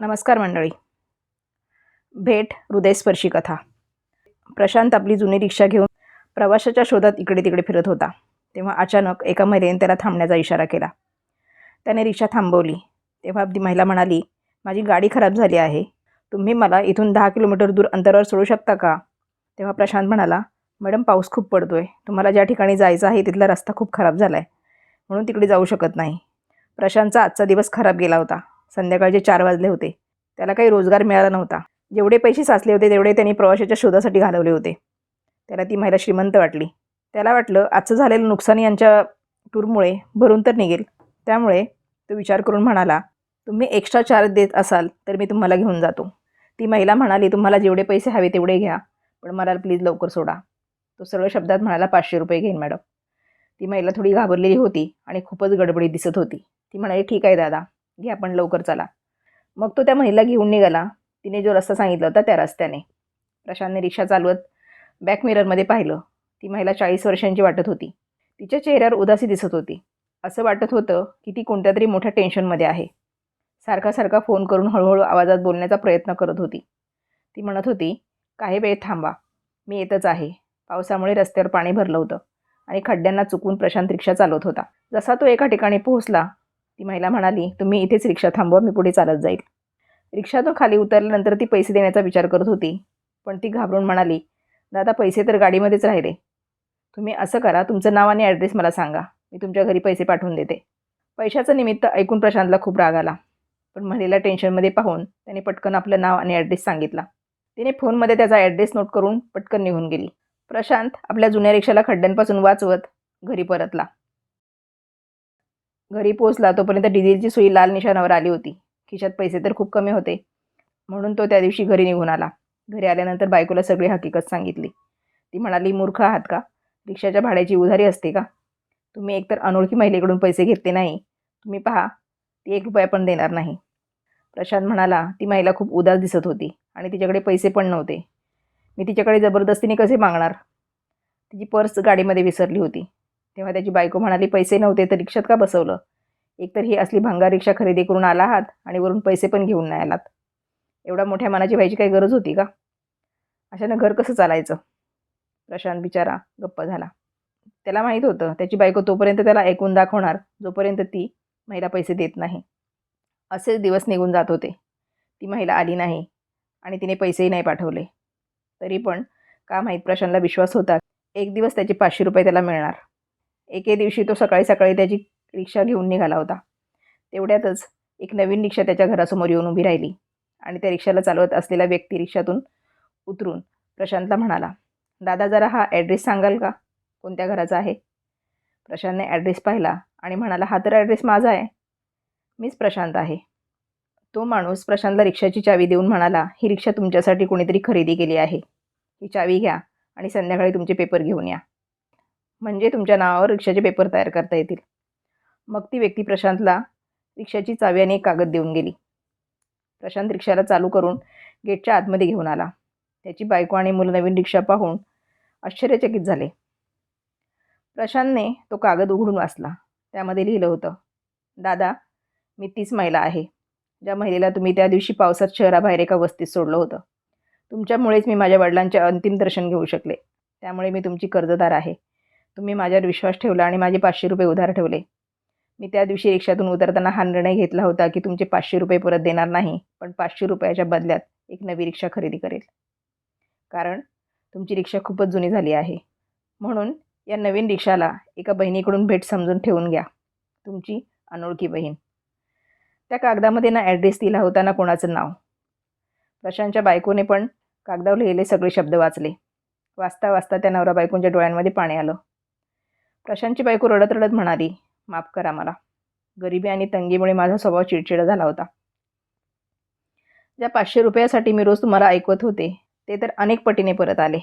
नमस्कार मंडळी. भेट हृदयस्पर्शी कथा. प्रशांत आपली जुनी रिक्षा घेऊन प्रवाशाच्या शोधात इकडे तिकडे फिरत होता. तेव्हा अचानक एका महिलेने त्याला थांबण्याचा इशारा केला. त्याने रिक्षा थांबवली. तेव्हा ती महिला म्हणाली माझी गाडी खराब झाली आहे. तुम्ही मला इथून दहा किलोमीटर दूर अंतरावर सोडू शकता का? तेव्हा प्रशांत म्हणाला मॅडम पाऊस खूप पडतो आहे तुम्हाला ज्या ठिकाणी जायचं आहे तिथला रस्ता खूप खराब झाला आहे म्हणून तिकडे जाऊ शकत नाही. प्रशांतचा आजचा दिवस खराब गेला होता. संध्याकाळचे चार वाजले होते. त्याला काही रोजगार मिळाला नव्हता. जेवढे पैसे साचले होते तेवढे त्यांनी प्रवाशाच्या शोधासाठी घालवले होते. त्याला ती महिला श्रीमंत वाटली. त्याला वाटलं आजचं झालेलं नुकसान यांच्या टूरमुळे भरून तर निघेल. त्यामुळे तो विचार करून म्हणाला तुम्ही एक्स्ट्रा चार्ज देत असाल तर मी तुम्हाला घेऊन जातो ती महिला म्हणाली तुम्हाला जेवढे पैसे हवे तेवढे घ्या पण मला प्लीज लवकर सोडा तो सरळ शब्दात म्हणाला पाचशे रुपये घेईन मॅडम ती महिला थोडी घाबरलेली होती आणि खूपच गडबडीत दिसत होती. ती म्हणाली ठीक आहे दादा. घ्या पण लवकर चला. मग तो त्या महिला घेऊन निघाला. तिने जो रस्ता सांगितला होता त्या रस्त्याने. प्रशांतने रिक्षा चालवत बॅक मिररमध्ये पाहिलं. ती महिला चाळीस वर्षांची वाटत होती. तिच्या चेहऱ्यावर उदासी दिसत होती. असं वाटत होतं की ती कोणत्या तरी मोठ्या टेन्शनमध्ये आहे. सारखा सारखा फोन करून हळूहळू आवाजात बोलण्याचा प्रयत्न करत होती. ती म्हणत होती काही वेळ थांबा. मी येतच आहे. पावसामुळे रस्त्यावर पाणी भरलं होतं आणि खड्ड्यांना चुकून प्रशांत रिक्षा चालवत होता. जसा तो एका ठिकाणी पोहोचला ती महिला म्हणाली तुम्ही इथेच रिक्षा थांबवा मी पुढे चालत जाईल. रिक्षातून खाली उतरल्यानंतर ती पैसे देण्याचा विचार करत होती पण ती घाबरून म्हणाली दादा पैसे तर गाडीमध्येच राहिले. तुम्ही असं करा तुमचं नाव आणि ॲड्रेस मला सांगा. मी तुमच्या घरी पैसे पाठवून देते. पैशाचं निमित्त ऐकून प्रशांतला खूप राग आला पण महिलेला टेन्शनमध्ये पाहून त्याने पटकन आपलं नाव आणि ॲड्रेस सांगितला. तिने फोनमध्ये त्याचा ॲड्रेस नोट करून पटकन निघून गेली. प्रशांत आपल्या जुन्या रिक्षाला खड्ड्यांपासून वाचवत घरी परतला. घरी पोचला तोपर्यंत डिझेलची सुई लाल निशाणावर आली होती. खिशात पैसे तर खूप कमी होते. म्हणून तो त्या दिवशी घरी निघून आला. घरी आल्यानंतर बायकोला सगळी हकीकत सांगितली. ती म्हणाली मूर्ख आहात का? रिक्षाच्या भाड्याची उधारी असते का? तुम्ही एकतर अनोळखी महिलेकडून पैसे घेतले नाही. तुम्ही पहा ती एक रुपया पण देणार नाही. प्रशांत म्हणाला ती महिला खूप उदास दिसत होती आणि तिच्याकडे पैसे पण नव्हते. मी तिच्याकडे जबरदस्तीने कसे मागणार? तिची पर्स गाडीमध्ये विसरली होती. तेव्हा त्याची बायको म्हणाली पैसे नव्हते तर रिक्षात का बसवलं? एकतर ही असली भंगार रिक्षा खरेदी करून आला आहात आणि वरून पैसे पण घेऊन नाही आलात. एवढ्या मोठ्या मनाची व्हायची काही गरज होती का? अशानं घर कसं चालायचं? प्रशांत बिचारा गप्प झाला. त्याला माहीत होतं त्याची बायको तोपर्यंत त्याला ऐकून दाखवणार जोपर्यंत ती महिला पैसे देत नाही. असेच दिवस निघून जात होते. ती महिला आली नाही आणि तिने पैसेही नाही पाठवले. तरी पण का माहीत प्रशांतला विश्वास होता? एक दिवस त्याचे पाचशे रुपये त्याला मिळणार. एके दिवशी तो सकाळी सकाळी त्याची रिक्षा घेऊन निघाला होता. तेवढ्यातच एक नवीन रिक्षा त्याच्या घरासमोर येऊन उभी राहिली आणि त्या रिक्षाला चालवत असलेला व्यक्ती रिक्षातून उतरून प्रशांतला म्हणाला दादा जरा हा ॲड्रेस सांगाल का? कोणत्या घराचा आहे? प्रशांतने ॲड्रेस पाहिला आणि म्हणाला हा तर ॲड्रेस माझा आहे. मीच प्रशांत आहे. तो माणूस प्रशांतला रिक्षाची चावी देऊन म्हणाला ही रिक्षा तुमच्यासाठी कोणीतरी खरेदी केली आहे. ही चावी घ्या आणि संध्याकाळी तुमचे पेपर घेऊन या. म्हणजे तुमच्या नावावर रिक्षाचे पेपर तयार करता येतील. मग ती व्यक्ती प्रशांतला रिक्षाची चावी आणि एक कागद देऊन गेली. प्रशांत रिक्षाला चालू करून गेटच्या आतमध्ये घेऊन आला. त्याची बायको आणि मुलं नवीन रिक्षा पाहून आश्चर्यचकित झाले. प्रशांतने तो कागद उघडून वाचला. त्यामध्ये लिहिलं होतं दादा मी तीच महिला आहे. ज्या महिलेला तुम्ही त्या दिवशी पावसात शहराबाहेर एका वस्तीत सोडलं होतं. तुमच्यामुळेच मी माझ्या वडिलांचे अंतिम दर्शन घेऊ शकले. त्यामुळे मी तुमची कर्जदार आहे. तुम्ही माझ्यावर विश्वास ठेवला आणि माझे पाचशे रुपये उधार ठेवले. मी त्या दिवशी रिक्षातून उतरताना हा निर्णय घेतला होता की तुमचे पाचशे रुपये परत देणार नाही पण पाचशे रुपयाच्या बदल्यात एक नवी रिक्षा खरेदी करेल. कारण तुमची रिक्षा खूपच जुनी झाली आहे. म्हणून या नवीन रिक्षाला एका बहिणीकडून भेट समजून ठेवून घ्या. तुमची अनोळखी बहीण. त्या कागदामध्ये ना ॲड्रेस दिला होता ना कोणाचं नाव. प्रशांतच्या बायकोने पण कागदावर लिहिलेले सगळे शब्द वाचले. वाचता वाचता त्या नवरा बायकोंच्या डोळ्यांमध्ये पाणी आलं. प्रशांतची बायको रडत रडत म्हणाली माफ करा मला. गरिबी आणि तंगीमुळे माझा स्वभाव चिडचिडा झाला होता. ज्या पाचशे रुपयासाठी मी रोज तुम्हाला ऐकवत होते ते तर अनेक पटीने परत आले.